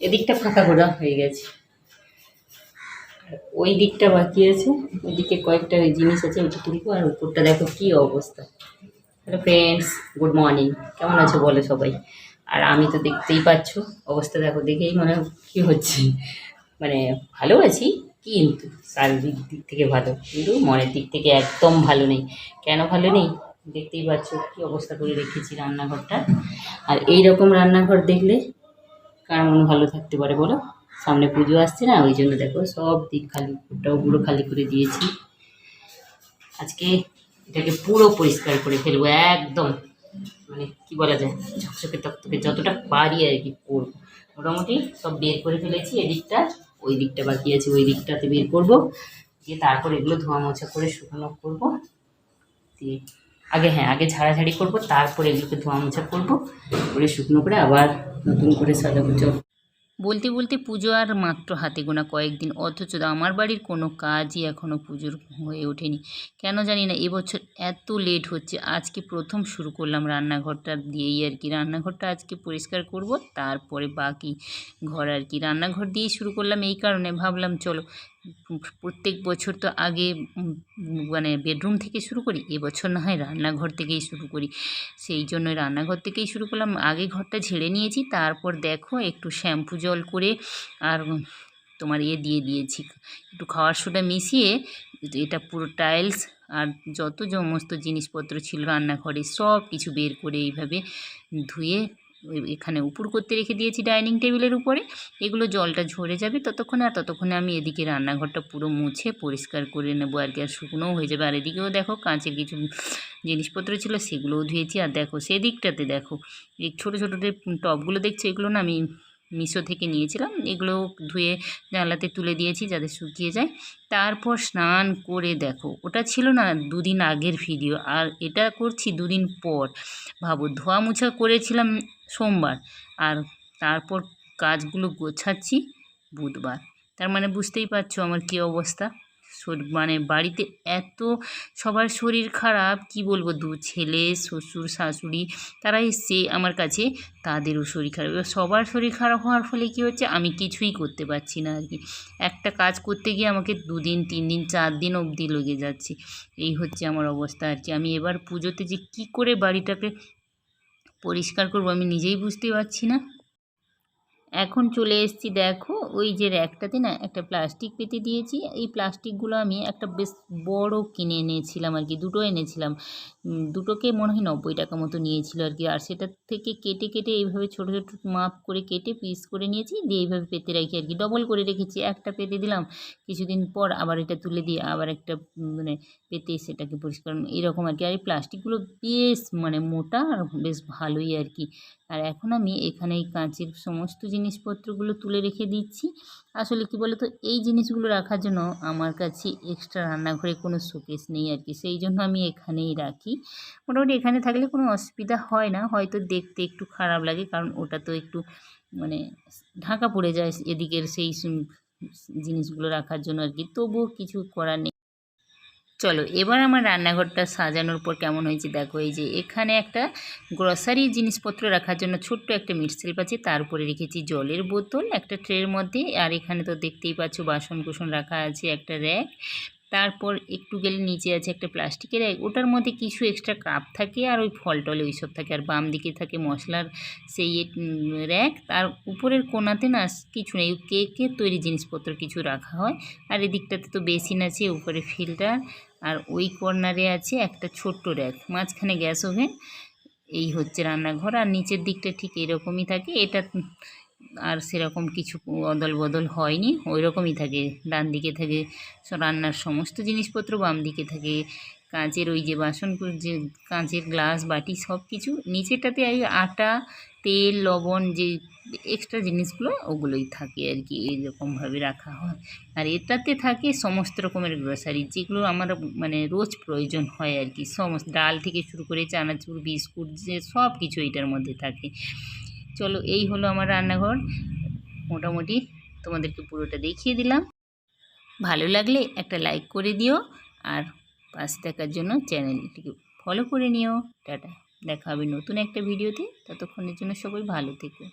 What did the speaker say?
এদিকটা ফাঁকা ঘোরা হয়ে গেছে। ওই দিকটা বাকি আছে, ওইদিকে কয়েকটা জিনিস আছে, ওইটা তুলবো, আর উপরটা দেখো কি অবস্থা। হ্যালো ফ্রেন্ডস গুড মর্নিং কেমন আছো বলো সবাই? আর আমি তো দেখতেই পাচ্ছ, অবস্থা দেখো দেখেই মনে কী হচ্ছে। মানে ভালো আছি, কিন্তু শারীরিক দিক থেকে ভালো, কিন্তু মনের দিক থেকে একদম ভালো নেই। কেন ভালো নেই? দেখতেই পাচ্ছ কী অবস্থা করে রেখেছি রান্নাঘরটা। আর এই রকম রান্নাঘর দেখলে কার মন ভালো থাকতে পারে বলো? সামনে পুজো আসছে না? ওই জন্য দেখো সব দিক খালি ওটাও পুরো খালি করে দিয়েছি। আজকে এটাকে পুরো পরিষ্কার করে ফেলব একদম। মানে কি বলা যায়? ঝকঝকে তকতকে যতটা পারি আর কি করব। মোটামুটি সব বের করে ফেলেছি, এদিকটা, ওই দিকটা বাকি আছে, ওই দিকটাতে বের করব। দিয়ে তারপর এগুলো ধোয়া মোছা করে শুকনো করব। দিয়ে আগে হ্যাঁ আগে ঝাড়াঝাড়ি করব, তারপর এগুলোকে ধোয়া মোছা করব, করে শুকনো করে আবার নতুন করে সাজাবো চল বলতে বলতে পুজো আর মাত্র হাতে গোনা কয়েকদিন, অথচ আমার বাড়ির কোনো কাজই এখনও পুজোর হয়ে ওঠেনি। কেন জানি না, এবছর এত লেট হচ্ছে, আজকে প্রথম শুরু করলাম রান্নাঘরটা দিয়েই আর কি। রান্নাঘরটা আজকে পরিষ্কার করব, তারপরে বাকি ঘর আর কি। রান্নাঘর দিয়েই শুরু করলাম এই কারণে, ভাবলাম চলো প্রত্যেক বছর তো আগে মানে বেডরুম থেকে শুরু করি এবছর না হয় রান্নাঘর থেকেই শুরু করি। সেই জন্য রান্নাঘর থেকেই শুরু করলাম। আগে ঘরটা ঝেড়ে নিয়েছি, তারপর দেখো একটু শ্যাম্পু জল করে আর তোমার ইয়ে দিয়ে দিয়েছি। একটু খাওয়ার সোডা মিশিয়ে এটা পুরো টাইলস আর যত সমস্ত জিনিসপত্র ছিল রান্নাঘরে সব কিছু বের করে এইভাবে ধুয়ে এখানে উপর করতে রেখে দিয়েছি ডাইনিং টেবিলের উপরে। এগুলো জলটা ঝরে যাবে ততক্ষণে, আর ততক্ষণে আমি এদিকে রান্নাঘরটা পুরো মুছে পরিষ্কার করে নেব আর কি, আর শুকনোও হয়ে যাবে। আর এদিকেও দেখো কাঁচের কিছু জিনিসপত্র ছিল, সেগুলোও ধুয়েছি। আর দেখো, সেদিকটাতে দেখো, এই ছোটো ছোটো যে টবগুলো দেখছ, এগুলো না আমি মিশো থেকে নিয়েছিলাম। এগুলো ধুয়ে জানলাতে তুলে দিয়েছি যাতে শুকিয়ে যায়। তারপর স্নান করে দেখো, ওটা ছিল না দুদিন আগের ভিডিও। আর এটা করছি দুদিন পর। ভাবো ধোয়া মোছা করেছিলাম সোমবার। আর তারপর কাজগুলো গোছাচ্ছি বুধবার। তার মানে বুঝতেই পারছ আমার কী অবস্থা। মানে বাড়িতে এত, সবার শরীর খারাপ, কি বলব? দু ছেলে, শ্বশুর, শাশুড়ি, তারা এসছে আমার কাছে, তাদেরও শরীর খারাপ। এবার সবার শরীর খারাপ হওয়ার ফলে কি হচ্ছে? আমি কিছুই করতে পারছি না আর কি একটা কাজ করতে গিয়ে আমাকে দুদিন তিন দিন চার দিন অবধি লেগে যাচ্ছে। এই হচ্ছে আমার অবস্থা আর কি আমি এবার পুজোতে যে কি করে বাড়িটাকে পরিষ্কার করব আমি নিজেই বুঝতে পারছি না। এখন চলে এসেছি, দেখো, ওই যে র্যাকটাতে না একটা প্লাস্টিক পেতে দিয়েছি। এই প্লাস্টিকগুলো আমি একটা বেশ বড় কিনে এনেছিলাম আর কি, দুটো এনেছিলাম। দুটোকে মনে হয় নব্বই টাকা মতো নিয়েছিল আর কি, আর সেটার থেকে কেটে কেটে এইভাবে ছোটো ছোটো মাপ করে কেটে পিস করে নিয়েছি, দিয়ে এইভাবে পেতে রাখি আর কি ডবল করে রেখেছি। একটা পেতে দিলাম, কিছুদিন পর আবার এটা তুলে দিয়ে আবার একটা মানে পেতে সেটাকে পরিষ্কার, এরকম আর কি। আর এই প্লাস্টিকগুলো বেশ মানে মোটা আর বেশ ভালোই আর কি। আর এখন আমি এখানে এই কাঁচের সমস্ত জিনিসপত্রগুলো তুলে রেখে দিচ্ছি। আসলে কি বলো তো এই জিনিসগুলো রাখার জন্য আমার কাছে এক্সট্রা রান্নাঘরে কোনো শোকেস নেই আর কি। সেই জন্য আমি এখানেই রাখি। মোটামুটি এখানে থাকলে কোনো অসুবিধা হয় না। হয়তো দেখতে একটু খারাপ লাগে, কারণ ওটা তো একটু মানে ঢাকা পড়ে যায় এদিকের সেই জিনিসগুলো রাখার জন্য আর কি। তবুও কিছু করার নেই। চলো, এবার আমার রান্নাঘরটা সাজানোর পর কেমন হয়েছে দেখো, এই যে এখানে একটা গ্রসারি জিনিসপত্র রাখার জন্য ছোট্ট একটা মিটসেল আছে তার উপরে রেখেছি জলের বোতল, একটা ট্রের মধ্যে, আর এখানে তো দেখতেই পাচ্ছ বাসন কুসন রাখা আছে, একটা র্যাক তারপর একটু গেলে নিচে আছে একটা প্লাস্টিকের র্যাক ওটার মধ্যে কিছু এক্সট্রা কাপ থাকে আর ওই ফল টলে ওইসব থাকে আর বাম দিকে থাকে মশলার সেই র্যাক, তার উপরের কোনাতে না কিছু নেই কেকের তৈরি জিনিসপত্র কিছু রাখা হয়। আর এদিকটাতে তো বেসিন আছে, উপরে ফিল্টার, আর ওই কর্নারে আছে একটা ছোট্ট র্যাক, মাঝখানে গ্যাস ওভেন, এই হচ্ছে রান্নাঘর, আর নিচের দিকটা ঠিক এরকমই থাকে, এটা আর সেরকম কিছু অদল বদল হয়নি। ওই রকমই থাকে। ডান দিকে থাকে রান্নার সমস্ত জিনিসপত্র, বাম দিকে থাকে কাঁচের ওই যে বাসন, যে কাঁচের গ্লাস, বাটি সব কিছু। নিচেরটাতে এই আটা, তেল, লবণ, যে এক্সট্রা জিনিসগুলো, ওগুলোই থাকে আর কি, এইরকমভাবে রাখা হয়। আর এটাতে থাকে সমস্ত রকমের গ্রসারি যেগুলো আমার মানে রোজ প্রয়োজন হয় আর কি। সমস্ত ডাল থেকে শুরু করে চানাচুর, বিস্কুট, যে সব কিছু এটার মধ্যে থাকে। চলো এই হলো আমার রান্নাঘর। মোটামুটি তোমাদেরকে পুরোটা দেখিয়ে দিলাম। ভালো লাগলে একটা লাইক করে দিও আর পাশে দেখার জন্য চ্যানেলটিকে ফলো করে নিও। টাটা। দেখা হবে নতুন একটা ভিডিওতে। ততক্ষণের জন্য সবাই ভালো থেকো।